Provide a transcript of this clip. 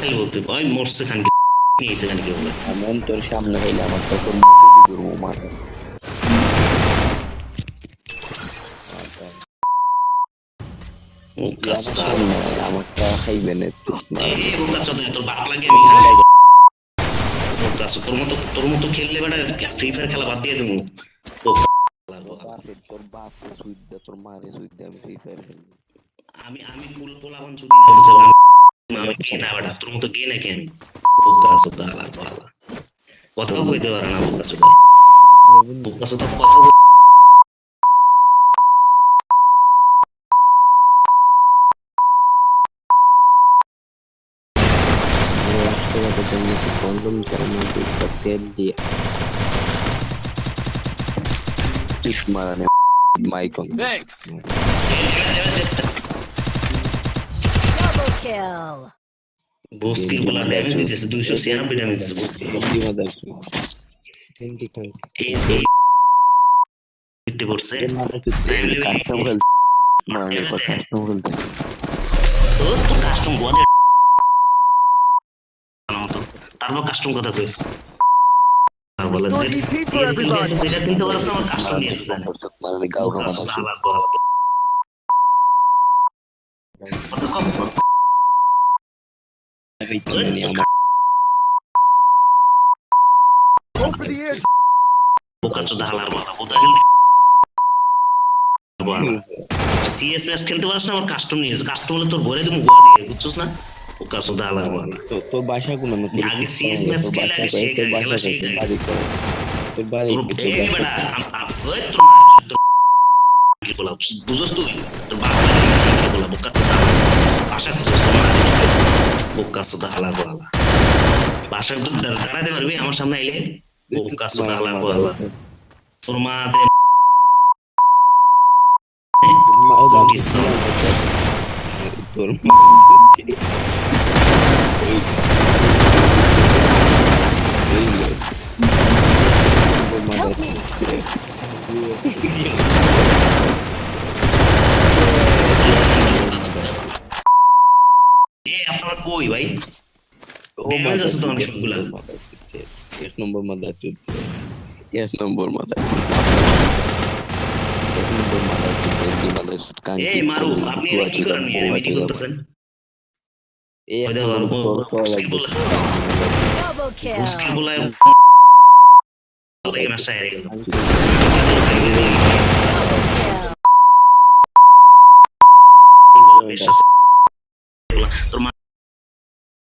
খালি বলতে ওই মরছে নিয়েছে বলে। আমি তোর সামনে হইলে আমার মাথা। আমারটা খাইবে না তোর বাপ লাগে আমি তোর মতো তোর মতো খেললে বেটা ফ্রি ফায়ার খেলা বাদ দিয়ে দেবো। তোর বাপে সুইট দে তোর মারে সুইট দে আমি ফ্রি ফায়ার খেলি আমি আমি মূল পোলাবন না আমি কে না বেটা তোর মতো কে নাকি আমি ও কাজ আলার পালা কথাও কইতে পারে না ও কাজ তো ও কথা বল- রাষ্ট্রপতি জন্মেছে কলম কেরামের দুধটা তেল দিয়ে চিট মারানে মাইকন Thanks. Kill. বলা দিতেছে দুইশো ছিয়ানব্বই ড্যামেজ দিতেছে বুস্কিল টোয়েন্টি মাদার টোয়েন্টি ফাইভ এই এই দিতে পড়ছে কাস্টম খেল মানে কাস্টম খেলতে তোর তো কাস্টম গোয়াদের মতো তারপর কাস্টম কথা আর বলে যে. সেটা কিনতে না আমার কাস্টম নিয়ে এসেছে মানে গাও গাও আমার সিএস ম্যাচ খেলতে পারছ না আমার কাস্টম নিয়ে কাস্টম হলে তোর ভরে তুমি গোয়া দিয়ে বুঝছস না বোকাচোদা হালার কথা তো তোর বাসা কোন তোর আগে CS ম্যাচ খেলে বাসা আগে তোর বাসা তোর বাড়ি কই? তোর বাড়ি এই বাসা বেটা? আম- আম- ওই তোর মা- তোর কি বলা বুঝছস তুই তোর বাপ কি বলা বোকাচোদা বাসা খুঁজছস তোর মা হালার বাসা দাঁড়াতে পারবি? আমার সামনে আইলে হালার তোর মা মা- এই- এই লোক। তোর মা- Help me. এ আপনারা কই ভাই ও আছে তো অনেক সবগুলা। এক নম্বর মাদার চুদ এক নম্বর মাদার এক নম্বর মাদার চুদ, এই মাদার চুদ, কাঙ্কি এই মারু আপনি এটা কি করেন কি চুদ। করতেছেন এই ও- লাগবে। বলে। এই ম্যাচটা হেরে গেল.